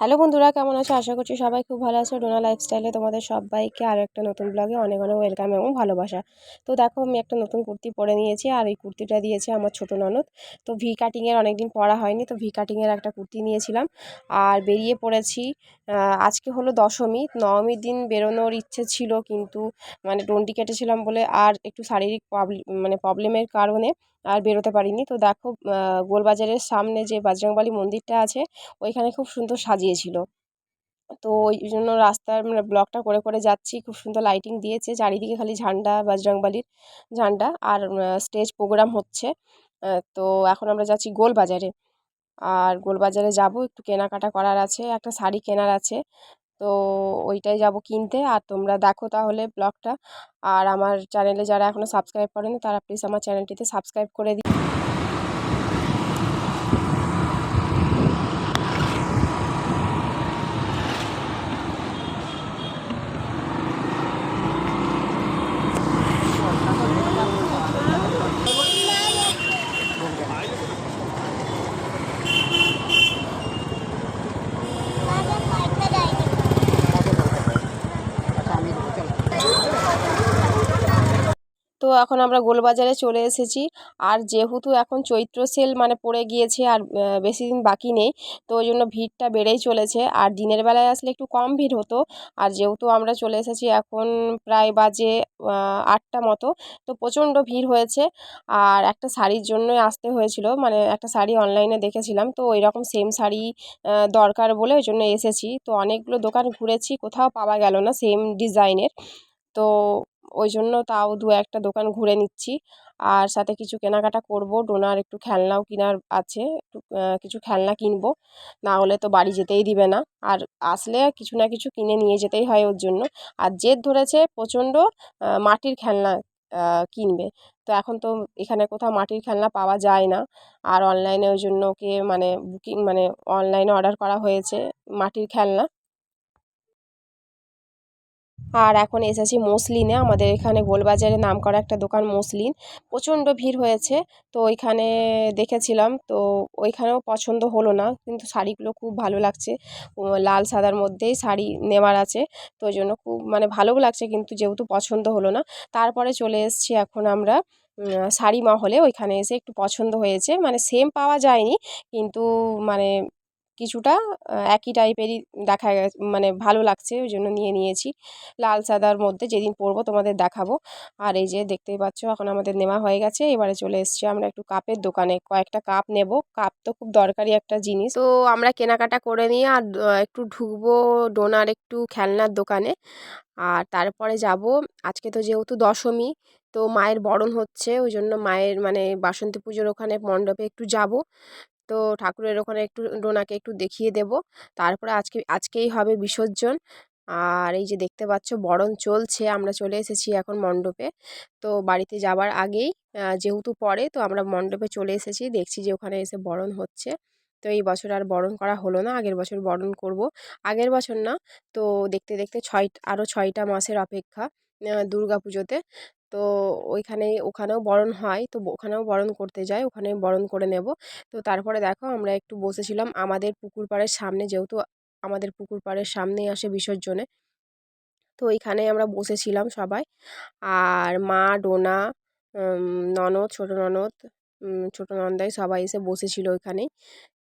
Hello বন্ধুরা, কেমন আছো? আশা করছি সবাই খুব ভালো আছো। ডোনা লাইফস্টাইলে তোমাদের সবাইকে আরও একটা নতুন ব্লগে অনেক অনেক ওয়েলকাম এবং ভালোবাসা। তো দেখো, আমি একটা নতুন কুর্তি পরে নিয়েছি আর এই কুর্তিটা দিয়েছে আমার ছোটো ননদ। তো ভি কাটিংয়ের অনেক দিন পরা হয়নি, তো ভি কাটিংয়ের একটা কুর্তি নিয়েছিলাম। আর বেরিয়ে পড়েছি আজকে হলো দশমী, নবমীর দিন বেরোনোর ইচ্ছে ছিল কিন্তু মানে ডন্ডি কেটেছিলাম বলে আর একটু শারীরিক প্রবলেম মানে প্রবলেমের কারণে আর বেরোতে পারিনি। তো দেখো গোলবাজারের সামনে যে বজরংবলী মন্দিরটা আছে, ওইখানে খুব সুন্দর সাজিয়েছিল। তো ওই জন্য রাস্তার মানে ব্লকটা করে করে যাচ্ছি, খুব সুন্দর লাইটিং দিয়েছে। চারিদিকে খালি ঝান্ডা, বজরংবলীর ঝান্ডা আর স্টেজ প্রোগ্রাম হচ্ছে। তো এখন আমরা যাচ্ছি গোলবাজারে। আর গোলবাজারে যাব, একটু কেনাকাটা করার আছে, একটা শাড়ি কেনার আছে। তো ওইটাই যাব কিনতে। আর তোমরা দেখো তাহলে ব্লগটা। আর আমার চ্যানেলে যারা এখনও সাবস্ক্রাইব করেনি, তারা প্লিজ আমার চ্যানেলটিতে সাবস্ক্রাইব করে দিই এখন আমরা গোলবাজারে চলে এসেছি। আর যেহেতু এখন চৈত্র সেল মানে পড়ে গিয়েছে আর বেশি দিন বাকি নেই, তো ওই জন্য ভিড়টা বেড়েই চলেছে। আর দিনের বেলায় আসলে একটু কম ভিড় হতো। আর যেহেতু আমরা চলে এসেছি এখন প্রায় বাজে আটটা মতো, তো প্রচণ্ড ভিড় হয়েছে। আর একটা শাড়ির জন্যই আসতে হয়েছিল মানে একটা শাড়ি অনলাইনে দেখেছিলাম, তো ওই রকম সেম শাড়ি দরকার বলে ওই জন্য এসেছি। তো অনেকগুলো দোকান ঘুরেছি, কোথাও পাওয়া গেল না সেম ডিজাইনের তো ওই জন্য তাও দু একটা দোকান ঘুরে নিচ্ছি। আর সাথে কিছু কেনাকাটা করব। ডোনার একটু খেলনাও কেনার আছে। একটু কিছু খেলনা কিনবো। না হলে তো বাড়ি যেতেই দিবে না। আর আসলে কিছু না কিছু কিনে নিয়ে যেতেই হয় ওর জন্য। আর জেদ ধরেছে প্রচণ্ড মাটির খেলনা কিনবে। তো এখন তো এখানে কোথাও মাটির খেলনা পাওয়া যায় না। আর অনলাইনে ওই জন্য ওকে মানে বুকিং মানে অনলাইনে অর্ডার করা হয়েছে মাটির খেলনা। আর এখন এসেছি মসলিনে। আমাদের এখানে গোলবাজারে নাম করা একটা দোকান মসলিন। প্রচণ্ড ভিড় হয়েছে। তো ওইখানে দেখেছিলাম। তো ওইখানেও পছন্দ হলো না। কিন্তু শাড়িগুলো খুব ভালো লাগছে। লাল সাদার মধ্যেই শাড়ি নেওয়ার আছে। তো ওই জন্য খুব মানে ভালোও লাগছে। কিন্তু যেহেতু পছন্দ হলো না, তারপরে চলে এসছি এখন আমরা শাড়ি মহলে। ওইখানে এসে একটু পছন্দ হয়েছে। মানে সেম পাওয়া যায়নি। কিন্তু মানে কিছুটা একই টাইপেরই দেখা গেছে মানে ভালো লাগছে, ওই জন্য নিয়ে নিয়েছি। লাল সাদার মধ্যে যেদিন পরবো তোমাদের দেখাবো। আর এই যে দেখতেই পাচ্ছ, এখন আমাদের নেওয়া হয়ে গেছে, এবারে চলে এসছি আমরা একটু কাপের দোকানে। কয়েকটা কাপ নেব, কাপ তো খুব দরকারি একটা জিনিস। তো আমরা কেনাকাটা করে নিয়ে আর একটু ঢুকবো ডোনার একটু খেলনার দোকানে। আর তারপরে যাব, আজকে তো যেহেতু দশমী, তো মায়ের বরণ হচ্ছে, ওই জন্য মায়ের মানে বাসন্তী পুজোর ওখানে মণ্ডপে একটু যাব। তো ঠাকুরের ওখানে একটু ডোনাকে একটু দেখিয়ে দেব। তারপরে আজকে, আজকেই হবে বিসর্জন। আর এই যে দেখতে পাচ্ছ, বরণ চলছে, আমরা চলে এসেছি এখন মণ্ডপে। তো বাড়িতে যাবার আগেই যেহেতু পরে, তো আমরা মণ্ডপে চলে এসেছি, দেখছি যে ওখানে এসে বরণ হচ্ছে। তো এই বছর আর বরণ করা হলো না, আগের বছর বরণ করব। আগের বছর না, তো দেখতে দেখতে ছয় আরও ছয়টা মাসের অপেক্ষা দুর্গা পুজোতে তো ওইখানে ওখানেও বরণ হয়। তো ওখানেও বরণ করতে যায় ওখানে বরণ করে নেব। তো তারপরে দেখো আমরা একটু বসেছিলাম আমাদের পুকুর পাড়ের সামনে, যেহেতু আমাদের পুকুর পাড়ের সামনেই আসে বিসর্জনে। তো ওইখানে আমরা বসেছিলাম সবাই। আর মা, ডোনা ননদ, ছোটো ননদ ছোটো নন্দাই সবাই এসে বসেছিল ওইখানে।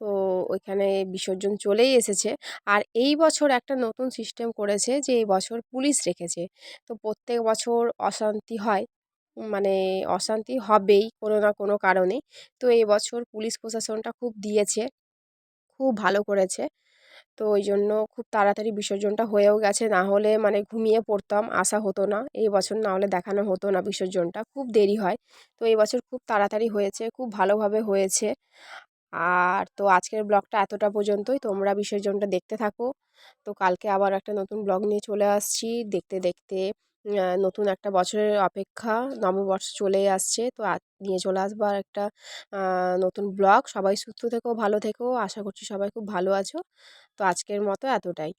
তো ওইখানে বিসর্জন চলেই এসেছে। আর এই বছর একটা নতুন সিস্টেম করেছে যে, এই বছর পুলিশ রেখেছে। তো প্রত্যেক বছর অশান্তি হয় মানে অশান্তি হবেই কোনো না কোনো কারণে। তো এই বছর পুলিশ প্রশাসনটা খুব দিয়েছে, খুব ভালো করেছে। তো ওই জন্য খুব তাড়াতাড়ি বিসর্জনটা হয়েও গেছে। না হলে মানে ঘুমিয়ে পড়তাম, আসা হতো না। এই বছর না হলে দেখানো হতো না বিসর্জনটা। খুব দেরি হয়। তো এই বছর খুব তাড়াতাড়ি হয়েছে, খুব ভালোভাবে হয়েছে। আর তো আজকের ব্লগটা এতটা পর্যন্তই। তোমরা বিসর্জনটা দেখতে থাকো। তো কালকে আবার একটা নতুন ব্লগ নিয়ে চলে আসছি। দেখতে দেখতে নতুন একটা বছরের অপেক্ষা নববর্ষ চলে আসছে। তো নিয়ে চলে আসবার একটা নতুন ব্লগ। সবাই সুস্থ থেকো, ভালো থেকো। আশা করছি সবাই খুব ভালো আছো। তো আজকের মতো এতটাই।